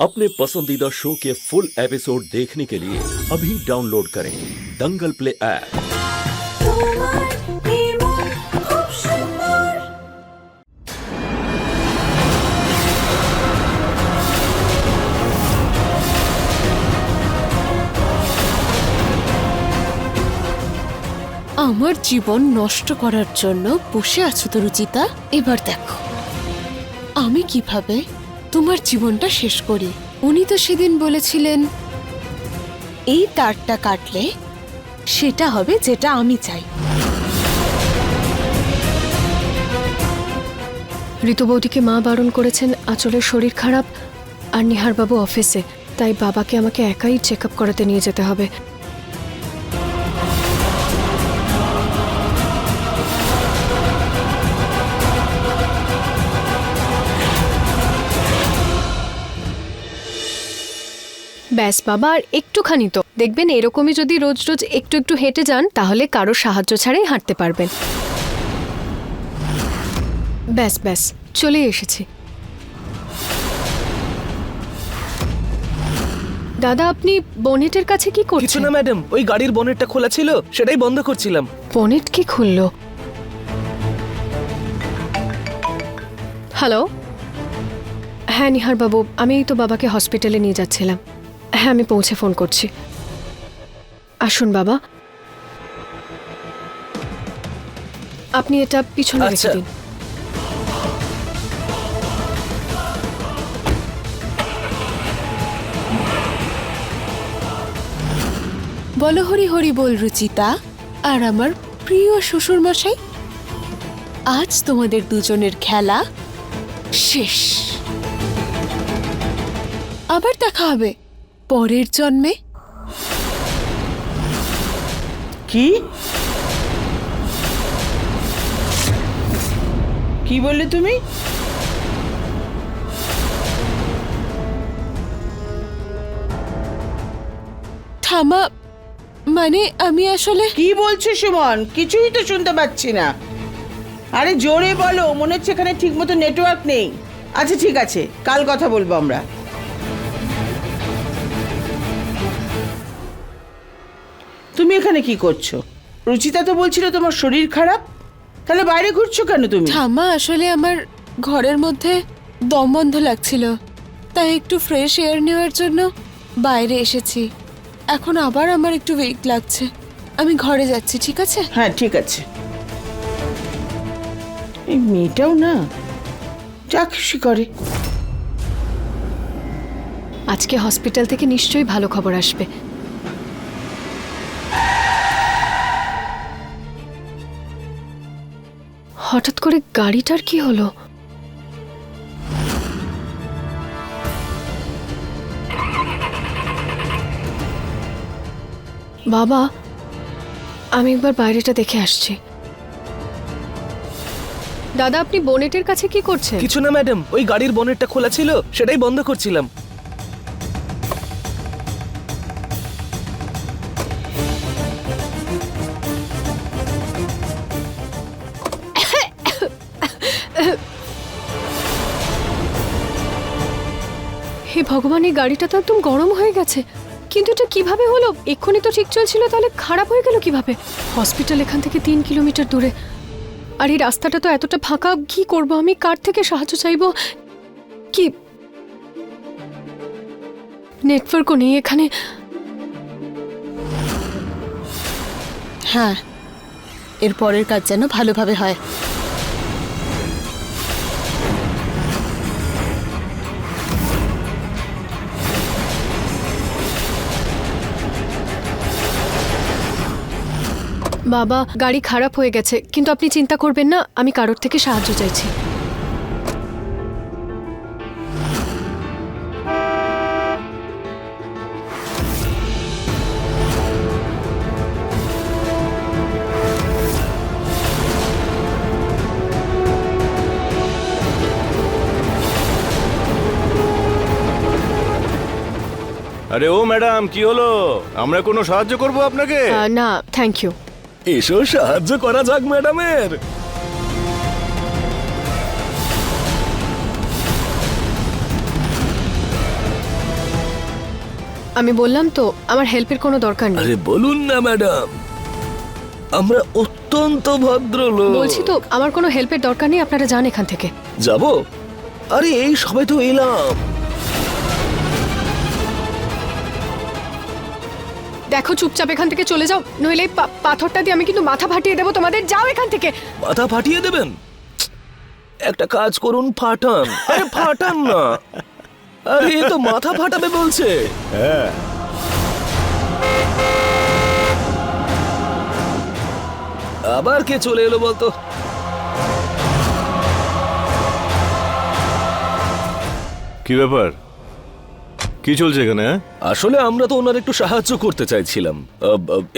अपने पसंदीदा शो के फुल एपिसोड देखने के लिए अभी डाउनलोड करें दंगल प्ले ऐप তোমার নির্মল খুব সুন্দর আমার জীবন নষ্ট করার জন্য বসে আছো তো রুচিতা এবার দেখো আমি কিভাবে তোমার জীবনটা শেষ করি। উনি তো সেদিন বলেছিলেন, এই তারটা কাটলে সেটা হবে যেটা আমি চাই। ঋতুবৌদিকে মা বারণ করেছেন, আচলের শরীর খারাপ, আর নিহারবাবু অফিসে, তাই বাবাকে আমাকে একাই চেক আপ করাতে নিয়ে যেতে হবে। ব্যাস বাবা আর একটুখানি তো। দেখবেন এরকমই যদি রোজ রোজ একটু একটু হেঁটে যান তাহলে কারও সাহায্য ছাড়াই হাঁটতে পারবেন। ব্যাস ব্যাস চলে এসেছি। দাদা আপনি বনেটের কাছে কি কিছু করছেন না ম্যাডাম ওই গাড়ির বনেটটা খোলা ছিল সেটাই বন্ধ করছিলাম। বনেট কি খুললো? হ্যালো? হ্যাঁ নিহার বাবু আমি তো বাবাকে হসপিটালে নিয়ে যাচ্ছিলাম। হ্যাঁ আমি পৌঁছে ফোন করছি। আসুন বাবা। আপনি এটা পিছনে রেখে আচ্ছা। দিন। বলো হরি হরি বল রুচিতা। আর আমার প্রিয় শ্বশুর মশাই আজ তোমাদের দুজনের খেলা শেষ। আবার দেখা হবে। পরের জন্মে? কি? কি বললে তুমি? ঠামা মানে আমি আসলে কি বলছো সুমন? কিছুই তো শুনতে পাচ্ছি না। আরে জোরে বলো মনে হচ্ছে এখানে ঠিক মতো নেটওয়ার্ক নেই। আচ্ছা ঠিক আছে কাল কথা বলব আমরা। তুমি এখানে কি করছ? রুচিতা তো বলছিল তোমার শরীর খারাপ। তাহলে বাইরে ঘুরছো কেন তুমি? ঠাম্মা আসলে আমার ঘরের মধ্যে দম বন্ধ লাগছিল। তাই একটু ফ্রেশ এয়ার নেওয়ার জন্য বাইরে এসেছি। এখন আবার আমার একটু উইক লাগছে। আমি ঘরে যাচ্ছি ঠিক আছে? হ্যাঁ ঠিক আছে। এই মেয়েটাও না যা খুশি করে। আজকে হসপিটাল থেকে নিশ্চয়ই ভালো খবর আসবে। হঠাৎ করে গাড়িটার কি হলো? বাবা, আমি একবার বাইরেটা দেখে আসছি। দাদা, আপনি বোনেটের কাছে কি করছেন? কিছু না, ম্যাডাম। ওই গাড়ির বনেটটা খোলা ছিল, সেটাই বন্ধ করছিলাম। ভগবান, এই গাড়িটা তো একদম গরম হয়ে গেছে। কিন্তু এটা কীভাবে হলো? এক্ষুনি তো ঠিক চলছিল, তাহলে খারাপ হয়ে গেল কীভাবে? হসপিটাল এখান থেকে তিন কিলোমিটার দূরে। আর এই রাস্তাটা তো এতটা ফাঁকা, কি করব? আমি কার থেকে সাহায্য চাইব? কি? নেটওয়ার্কও নেই এখানে। হ্যাঁ এর পরের কাজ যেন ভালোভাবে হয়। বাবা গাড়ি খারাপ হয়ে গেছে কিন্তু আপনি চিন্তা করবেন না আমি কারোর থেকে সাহায্য চাইছি। আরে ও ম্যাডাম কি হলো? আমরা কোনো সাহায্য করব আপনাকে? না থ্যাংক ইউ এসো সাহায্য করা যাক ম্যাডামের। আমি বললাম তো আমার হেল্পের কোনো দরকার নেই। আরে বলুন না ম্যাডাম। আমরা অত্যন্ত ভদ্রলোক বলছি তো আমার কোনো হেল্পের দরকার নেই আপনারা যান এখান থেকে। যাব? আরে এই সবাই তো এলাম। দেখো চুপচাপ এখান থেকে চলে যাও। নইলে পা- পাথরটা দিয়ে আমি কিন্তু মাথা ফাটিয়ে দেবো তোমাদের। যাও এখান থেকে। মাথা ফাটিয়ে দেবেন? একটা কাজ করুন ফাটান। আরে ফাটান না। আরে এ তো মাথা ফাটাবে বলছে। হ্যাঁ। আবার কে চলে এলো বলতো? কি ব্যাপার? কি চলছে এখানে হ্যাঁ? আসলে আমরা তো ওনার একটু সাহায্য করতে চাইছিলাম।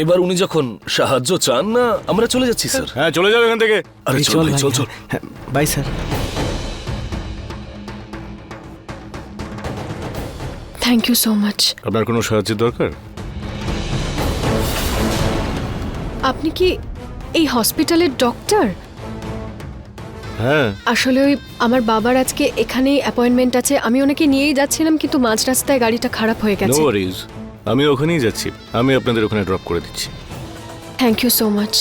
এবার উনি যখন সাহায্য চান না আমরা চলে যাচ্ছি স্যার। হ্যাঁ চলে যাও এখান থেকে। আরে চল ভাই, চল চল। Bye sir. Thank you so much আপনার কোনো সাহায্যের দরকার? আপনি কি এই হসপিটালের ডক্টর হ্যাঁ। আসলে ওই আমার বাবার আজকে এখানেই অ্যাপয়েন্টমেন্ট আছে। আমি ওনাকে নিয়েই যাচ্ছিলাম কিন্তু মাঝ রাস্তায় গাড়িটা খারাপ হয়ে নো গেছে ওয়ারিজ আমি ওখানেই যাচ্ছি। আমি আপনাদের ওখানে ড্রপ করে দিচ্ছি। Thank you so much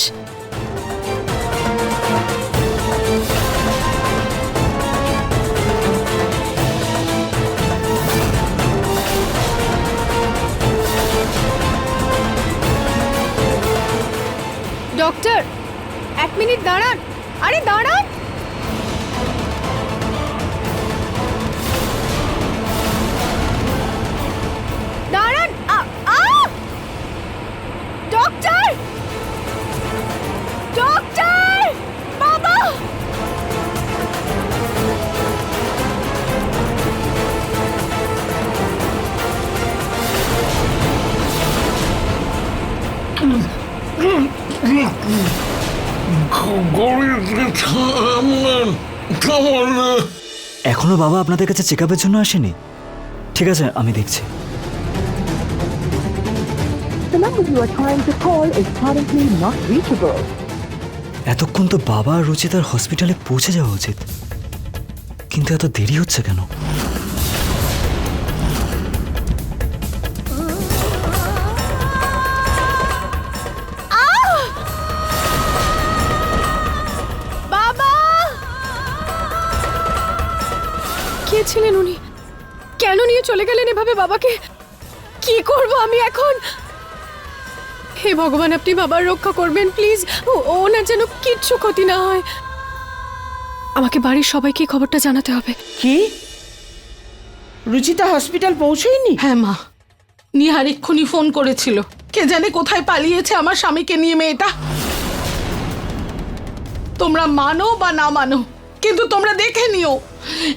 doctor এক মিনিট দাঁড়ান। আরে দাঁড়ান দাঁড়ান। এখনও বাবা আপনাদের কাছে চেক আপের জন্য আসেনি? ঠিক আছে আমি দেখছি। The number you are trying to call is currently not reachable. এতক্ষণ তো বাবা আর রুচিতার হসপিটালে পৌঁছে যাওয়া উচিত। কিন্তু এত দেরি হচ্ছে কেন? কে ছিলেন উনি? কেন নিয়ে চলে গেলেন এভাবে বাবাকে? কি করব আমি এখন? হে ভগবান আপনি বাবার রক্ষা করবেন প্লিজ। ওনার যেন কিচ্ছু ক্ষতি না হয়। আমাকে বাড়ির সবাইকে খবরটা জানাতে হবে। কি? রুচিতা হসপিটাল পৌঁছেইনি? হ্যাঁ মা। নিহার এক্ষুনি ফোন করেছিল। কে জানে কোথায় পালিয়েছে আমার স্বামীকে নিয়ে মেয়েটা? তোমরা মানো বা না মানো? কিন্তু তোমরা দেখে নিও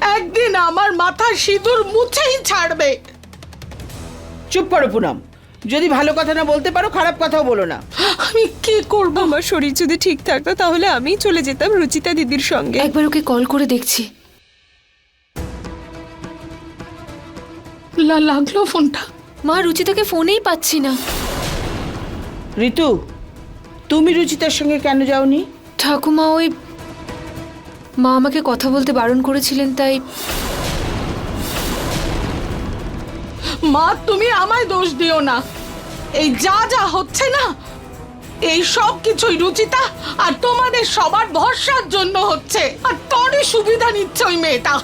একদিন আমার মাথার সিঁদুর মুছেই ছাড়বে। চুপ করো পুনম যদি ভালো কথা না বলতে পারো খারাপ কথাও বলো না। আমি কি করব? আমার শরীর যদি ঠিক থাকতো তাহলে আমিই চলে যেতাম রুচিতা দিদির সঙ্গে। একবার ওকে কল করে দেখছি। লা- লাগল ফোনটা। মা রুচিতাকে ফোনেই পাচ্ছি না। ঋতু তুমি রুচিতার সঙ্গে কেন যাওনি? ঠাকুমা ওই মা আমাকে কথা বলতে বারণ করেছিলেন, তাই মা, তুমি আমায় দোষ দিও না। এই যা যা হচ্ছে না, এই সব কিছুই রুচিতা আর তোমাদের সবার ভরসার জন্য হচ্ছে। আর তোরই সুবিধা নিচ্ছে ওই মেয়েটা।